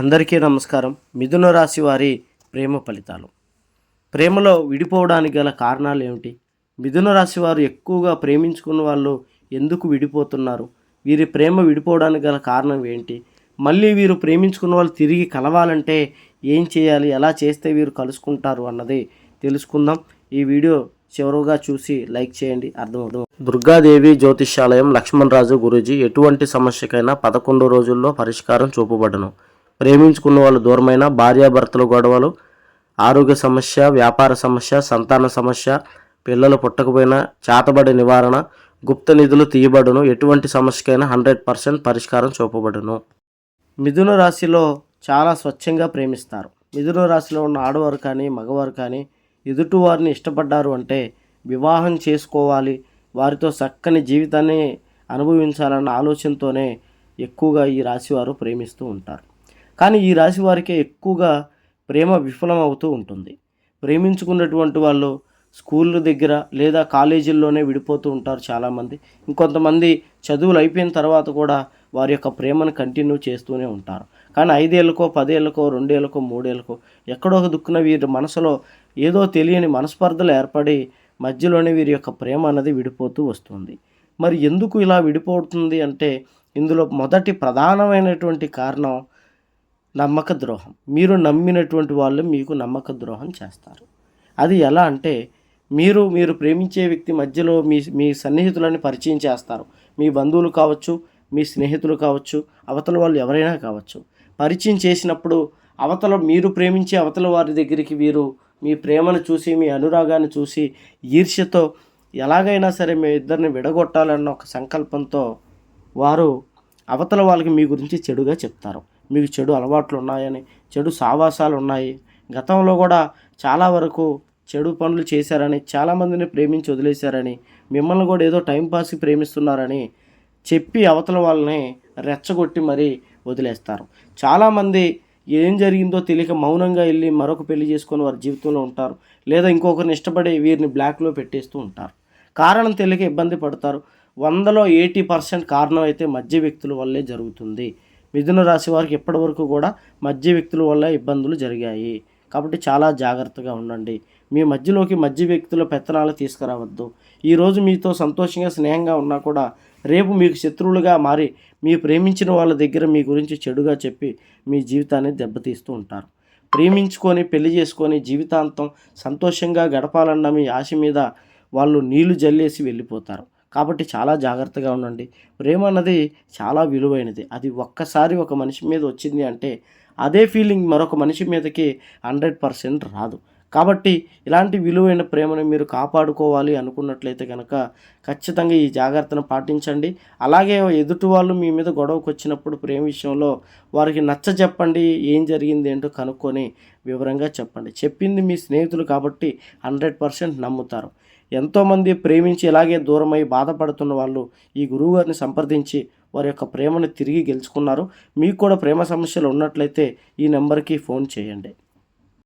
అందరికీ నమస్కారం. మిథున రాశి వారి ప్రేమ ఫలితాలు. ప్రేమలో విడిపోవడానికి గల కారణాలు ఏమిటి? మిథున రాశి వారు ఎక్కువగా ప్రేమించుకున్న వాళ్ళు ఎందుకు విడిపోతున్నారు? వీరి ప్రేమ విడిపోవడానికి గల కారణం ఏంటి? మళ్ళీ వీరు ప్రేమించుకున్న వాళ్ళు తిరిగి కలవాలంటే ఏం చేయాలి? ఎలా చేస్తే వీరు కలుసుకుంటారు అన్నది తెలుసుకుందాం. ఈ వీడియో చివరగా చూసి లైక్ చేయండి. అర్థమవుతుంది. దుర్గాదేవి జ్యోతిష్యాలయం లక్ష్మణరాజు గురూజీ ఎటువంటి సమస్యకైనా పదకొండు రోజుల్లో పరిష్కారం చూపబడను. ప్రేమించుకున్న వాళ్ళు దూరమైన భార్యాభర్తల గొడవలు ఆరోగ్య సమస్య వ్యాపార సమస్య సంతాన సమస్య పిల్లలు పుట్టకపోయినా చేతబడి నివారణ గుప్త నిధులు తీయబడును ఎటువంటి సమస్యకైనా హండ్రెడ్ పర్సెంట్ పరిష్కారం చూపబడును. మిథున రాశిలో చాలా స్వచ్ఛంగా ప్రేమిస్తారు. మిథున రాశిలో ఉన్న ఆడవారు కానీ మగవారు కానీ ఎదుటి వారిని ఇష్టపడ్డారు అంటే వివాహం చేసుకోవాలి. వారితో చక్కని జీవితాన్ని అనుభవించాలన్న ఆలోచనతోనే ఎక్కువగా ఈ రాశి వారు ప్రేమిస్తూ ఉంటారు. కానీ ఈ రాశి వారికే ఎక్కువగా ప్రేమ విఫలమవుతూ ఉంటుంది. ప్రేమించుకున్నటువంటి వాళ్ళు స్కూల్ దగ్గర లేదా కాలేజీల్లోనే విడిపోతూ ఉంటారు చాలామంది. ఇంకొంతమంది చదువులు అయిపోయిన తర్వాత కూడా వారి యొక్క ప్రేమను కంటిన్యూ చేస్తూనే ఉంటారు. కానీ ఐదేళ్ళకో పదేళ్ళకో రెండేళ్ళకో మూడేళ్ళకో ఎక్కడో ఒక దుక్కున వీరి మనసులో ఏదో తెలియని మనస్పర్ధలు ఏర్పడి మధ్యలోనే వీరి యొక్క ప్రేమ అన్నది విడిపోతూ వస్తుంది. మరి ఎందుకు ఇలా విడిపోతుంది అంటే ఇందులో మొదటి ప్రధానమైనటువంటి కారణం నమ్మక ద్రోహం మీరు నమ్మినటువంటి వాళ్ళు మీకు నమ్మక ద్రోహం చేస్తారు. అది ఎలా అంటే మీరు మీరు ప్రేమించే వ్యక్తి మధ్యలో మీ మీ సన్నిహితులని పరిచయం చేస్తారు. మీ బంధువులు కావచ్చు మీ స్నేహితులు కావచ్చు అవతల వాళ్ళు ఎవరైనా కావచ్చు. పరిచయం చేసినప్పుడు అవతల మీరు ప్రేమించే అవతల వారి దగ్గరికి వీరు మీ ప్రేమను చూసి మీ అనురాగాన్ని చూసి ఈర్ష్యతో ఎలాగైనా సరే మీ ఇద్దరిని విడగొట్టాలన్న ఒక సంకల్పంతో వారు అవతల వాళ్ళకి మీ గురించి చెడుగా చెప్తారు. మీకు చెడు అలవాట్లు ఉన్నాయని చెడు సావాసాలు ఉన్నాయి. గతంలో కూడా చాలా వరకు చెడు పనులు చేశారని చాలామందిని ప్రేమించి వదిలేశారని మిమ్మల్ని కూడా ఏదో టైంపాస్కి ప్రేమిస్తున్నారని చెప్పి అవతల వాళ్ళని రెచ్చగొట్టి మరీ వదిలేస్తారు. చాలామంది ఏం జరిగిందో తెలియక మౌనంగా వెళ్ళి మరొక పెళ్ళి చేసుకొని వారి జీవితంలో ఉంటారు. లేదా ఇంకొకరిని ఇష్టపడి వీరిని బ్లాక్లో పెట్టేస్తూ ఉంటారు. కారణం తెలియక ఇబ్బంది పడతారు. వందలో ఎయిటీ పర్సెంట్ కారణం అయితే మధ్య వ్యక్తుల వల్లే జరుగుతుంది. మిథున రాశి వారికి ఇప్పటివరకు కూడా మధ్య వ్యక్తుల వల్ల ఇబ్బందులు జరిగాయి. కాబట్టి చాలా జాగ్రత్తగా ఉండండి. మీ మధ్యలోకి మధ్య వ్యక్తుల పెత్తనాలు తీసుకురావద్దు. ఈరోజు మీతో సంతోషంగా స్నేహంగా ఉన్నా కూడా రేపు మీకు శత్రువులుగా మారి మీ ప్రేమించిన వాళ్ళ దగ్గర మీ గురించి చెడుగా చెప్పి మీ జీవితాన్ని దెబ్బతీస్తూ ఉంటారు. ప్రేమించుకొని పెళ్ళి చేసుకొని జీవితాంతం సంతోషంగా గడపాలన్న మీ ఆశ మీద వాళ్ళు నీళ్ళు జల్లేసి వెళ్ళిపోతారు. కాబట్టి చాలా జాగ్రత్తగా ఉండండి. ప్రేమ అన్నది చాలా విలువైనది. అది ఒక్కసారి ఒక మనిషి మీద వచ్చింది అంటే అదే ఫీలింగ్ మరొక మనిషి మీదకి హండ్రెడ్ పర్సెంట్ రాదు. కాబట్టి ఇలాంటి విలువైన ప్రేమను మీరు కాపాడుకోవాలి అనుకున్నట్లయితే కనుక ఖచ్చితంగా ఈ జాగ్రత్తను పాటించండి. అలాగే ఎదుటి వాళ్ళు మీ మీద గొడవకు వచ్చినప్పుడు ప్రేమ విషయంలో వారికి నచ్చ చెప్పండి ఏం జరిగింది ఏంటో కనుక్కొని వివరంగా చెప్పండి. చెప్పింది మీ స్నేహితులు కాబట్టి హండ్రెడ్ పర్సెంట్ నమ్ముతారు. ఎంతోమంది ప్రేమించి ఇలాగే దూరమై బాధపడుతున్న వాళ్ళు ఈ గురువుగారిని సంప్రదించి వారి యొక్క ప్రేమను తిరిగి గెలుచుకున్నారు. మీకు కూడా ప్రేమ సమస్యలు ఉన్నట్లయితే ఈ నెంబర్కి ఫోన్ చేయండి.